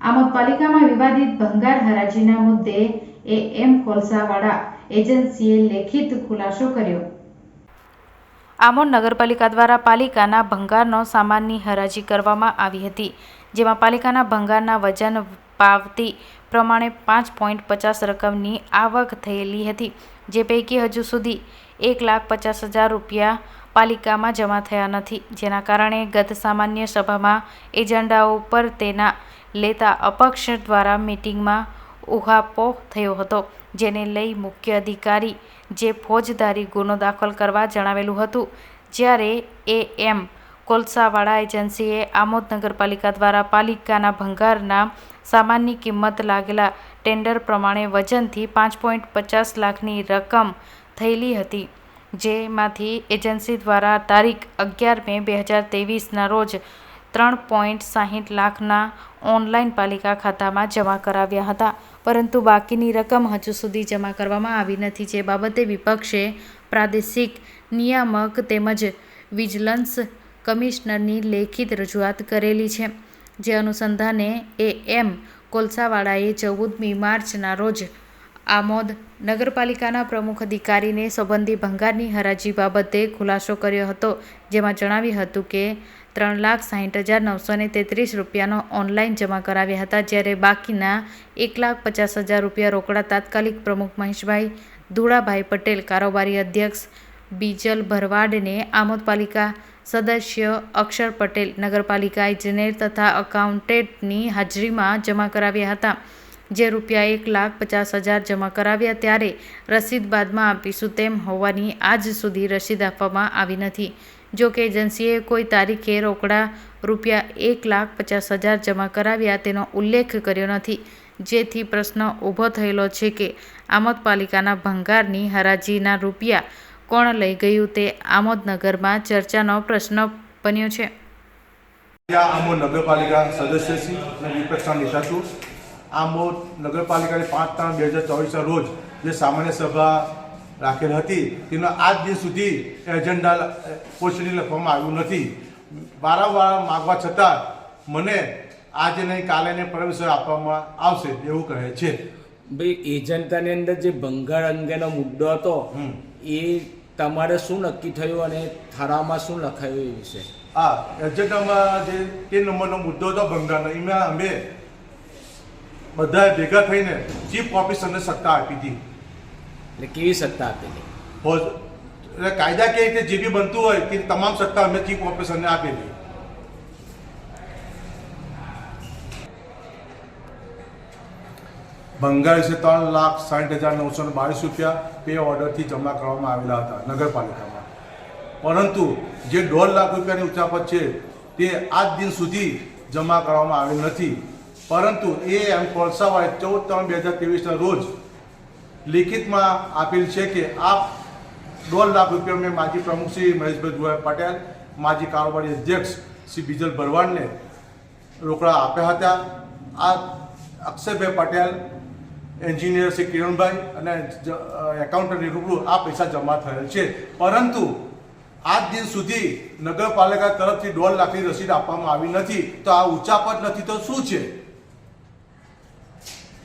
આમોદ પાલિકામાં વિવાદિત ભંગાર હરાજીના મુદ્દે એ એમ કોલસાવાડા એજન્સીએ લેખિત ખુલાસો કર્યો. આમોદ નગરપાલિકા દ્વારા પાલિકાના ભંગારનો સામાનની હરાજી કરવામાં આવી હતી, જેમાં પાલિકાના ભંગારના વજન પાવતી પ્રમાણે પાંચ પોઈન્ટ પચાસ રકમની આવક થયેલી હતી, જે પૈકી હજુ સુધી એક લાખ પચાસ હજાર રૂપિયા પાલિકામાં જમા થયા નથી. જેના કારણે ગત સામાન્ય સભામાં એજન્ડાઓ પર તેના લેતા અપક્ષ દ્વારા મિટિંગમાં ઉહાપો થયો હતો, જેને લઈ મુખ્ય અધિકારી જે ફોજદારી ગુનો દાખલ કરવા જણાવેલું હતું. જ્યારે એ એમ કોલસાવાળા એજન્સીએ આમોદ નગરપાલિકા દ્વારા પાલિકાના ભંગારના સામાનની કિંમત લાગેલા ટેન્ડર પ્રમાણે વજનથી પાંચ પોઈન્ટ પચાસ લાખની રકમ થયેલી હતી, જેમાંથી એજન્સી દ્વારા તારીખ અગિયાર મે બે હજાર તેવીસના રોજ ત્રણ પોઈન્ટ સાહીઠ લાખના ઓનલાઈન પાલિકા ખાતામાં જમા કરાવ્યા હતા. પરંતુ બાકીની રકમ હજુ સુધી જમા કરવામાં આવી નથી. જે બાબતે વિપક્ષે પ્રાદેશિક નિયામક તેમજ વિજિલન્સ કમિશનરની લેખિત રજૂઆત કરેલી છે. જે અનુસંધાને એ એમ કોલસાવાળાએ ચૌદમી માર્ચના રોજ આમોદ નગરપાલિકાના પ્રમુખ અધિકારીને સંબંધી ભંગારની હરાજી બાબતે ખુલાસો કર્યો હતો, જેમાં જણાવ્યું હતું કે ત્રણ લાખ સાહીઠ હજાર નવસો ને તેત્રીસ રૂપિયાનો ઓનલાઈન જમા કરાવ્યા હતા, જ્યારે બાકીના એક લાખ પચાસ હજાર રૂપિયા રોકડા તાત્કાલિક પ્રમુખ મહેશભાઈ ધુળાભાઈ પટેલ, કારોબારી અધ્યક્ષ બીજલ ભરવાડને આમોદ પાલિકા સદસ્ય અક્ષર પટેલ, નગરપાલિકા ઇજનેર તથા અકાઉન્ટેન્ટની હાજરીમાં જમા કરાવ્યા હતા. જે રૂપિયા એક લાખ પચાસ હજાર જમા કરાવ્યા ત્યારે રસીદ બાદમાં આપીશું તેમ હોવાની આજ સુધી રસીદ આપવામાં આવી નથી. જો કે એજન્સીએ કોઈ તારીખે રોકડા રૂપિયા એક લાખ પચાસ હજાર જમા કરાવ્યા તેનો ઉલ્લેખ કર્યો નથી. જેથી પ્રશ્ન ઊભો થયેલો છે કે આમોદ પાલિકાના ભંગારની હરાજીના રૂપિયા કોણ લઈ ગયું તે આમોદનગરમાં ચર્ચાનો પ્રશ્ન બન્યો છે. આમોદ નગરપાલિકા સદસ્ય શ્રી વિપક્ષના નેતા છું. આમોદ નગરપાલિકાની પાંચ ત્રણ બે હજાર ચોવીસના રોજ જે સામાન્ય સભા રાખેલ હતી તેનો આજ દિન સુધી એજન્ડા પોસ્ટની લખવામાં આવ્યું નથી. વારંવાર માગવા છતાં મને આજે નહીં કાલે નહીં પરમિશન આપવામાં આવશે એવું કહે છે. ભાઈ એજન્ટાની અંદર જે ભંગાર અંગેનો મુદ્દો હતો. એ તમારે શું નક્કી થયું અને ઠરાવમાં શું લખાયું એ વિશે? આ એજન્ડામાં જે તે નંબરનો મુદ્દો હતો ભંગારનો એમાં અમે બધાએ ભેગા થઈને ચીફ ઓફિસરને સત્તા આપી હતી એટલે કેવી સત્તા આપી હતી એટલે કાયદા કે રીતે જે બી બનતું હોય તે તમામ સત્તા અમે ચીફ ઓફિસરને આપેલી ભંગાર વિશે ત્રણ લાખ સાઠ હજાર નવસો ને બાવીસ રૂપિયા પે ઓર્ડરથી જમા કરવામાં આવેલા હતા નગરપાલિકામાં. પરંતુ જે દોઢ લાખ રૂપિયાની ઉચાપત છે તે આજ દિન સુધી જમા કરવામાં આવેલ નથી. પરંતુ એ એમ કોલસાવાળે ચૌદ ત્રણ બે હજાર ત્રેવીસના રોજ લિખિતમાં આપેલ છે કે આ દોઢ લાખ રૂપિયા મેં માજી પ્રમુખ શ્રી મહેશભાઈ દુવાઈ પટેલ, માજી કારોબારી અધ્યક્ષ શ્રી બીજલ ભરવાડને રોકડા આપ્યા હતા. આ અક્ષયભાઈ પટેલ, એન્જિનિયર શ્રી કિરણભાઈ અને એકાઉન્ટન્ટની રૂબરૂ આ પૈસા જમા થયેલ છે. પરંતુ આજ દિન સુધી નગરપાલિકા તરફથી દોઢ લાખની રસીદ આપવામાં આવી નથી. તો આ ઉચાપત નથી તો શું છે?